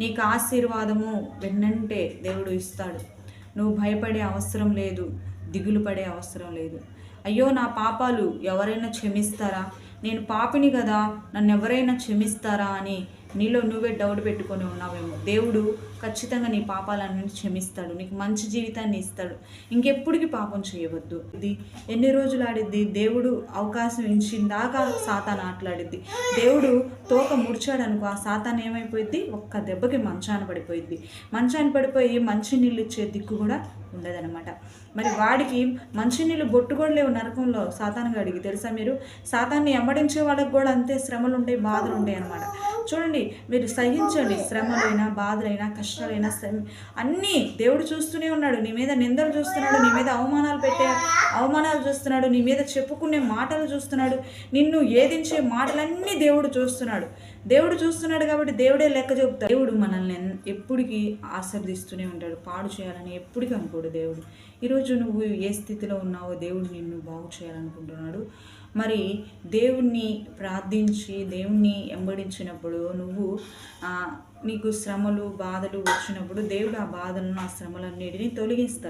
నీకు ఆశీర్వాదము వెన్నంటే దేవుడు ఇస్తాడు. నువ్వు భయపడే అవసరం లేదు దిగులు పడే అవసరం లేదు. అయ్యో నా పాపాలు ఎవరైనా క్షమిస్తారా? నేను పాపిని కదా నన్ను ఎవరైనా క్షమిస్తారా అని నీలో నువ్వే డౌట్ పెట్టుకొని ఉన్నావేమో. దేవుడు ఖచ్చితంగా నీ పాపాలన్నీ క్షమిస్తాడు. నీకు మంచి జీవితాన్ని ఇస్తాడు. ఇంకెప్పటికీ పాపం చేయవద్దు. ఇది ఎన్ని రోజులు ఆడిద్ది? దేవుడు అవకాశం ఇచ్చిందాకా సాతాన్ ఆటలాడిద్ది. దేవుడు తోక ముడిచాడు అనుకో ఆ సాతాన్ ఏమైపోయింది ఒక్క దెబ్బకి మంచాన పడిపోయింది మంచాన పడిపోయి మంచి నీళ్ళు ఇచ్చే దిక్కు కూడా ఉండదనమాట మరి వాడికి మంచినీళ్ళు బొట్టు కూడా లేవు నరకంలో సాతానుగా అడిగి తెలుసా మీరు? సాతాన్ని ఎంబడించే వాళ్ళకి కూడా అంతే శ్రమలు ఉంటాయి బాధలు ఉంటాయి అనమాట చూడండి మీరు సహించండి. శ్రమలైనా బాధలైనా కష్టాలైనా శ్రమ అన్నీ దేవుడు చూస్తూనే ఉన్నాడు. నీ మీద నిందలు చూస్తున్నాడు నీ మీద అవమానాలు పెట్టే అవమానాలు చూస్తున్నాడు నీ మీద చెప్పుకునే మాటలు చూస్తున్నాడు నిన్ను ఏదించే మాటలన్నీ దేవుడు చూస్తున్నాడు. దేవుడు చూస్తున్నాడు కాబట్టి దేవుడే లెక్క చెబుతాడు దేవుడు మనల్ని ఎప్పటికీ ఆశీర్దిస్తూనే ఉంటాడు. పాడు చేయాలని ఎప్పటికీ అనుకోడు దేవుడు. ఈరోజు నువ్వు ఏ స్థితిలో ఉన్నావో దేవుడు నిన్ను బాగు చేయాలనుకుంటున్నాడు. మరి దేవుణ్ణి ప్రార్థించి దేవుణ్ణి వెంబడించినప్పుడు ఎంబడించినప్పుడు నువ్వు నీకు శ్రమలు బాధలు వచ్చినప్పుడు దేవుడు ఆ బాధలను ఆ శ్రమలన్నిటినీ తొలగిస్తాడు.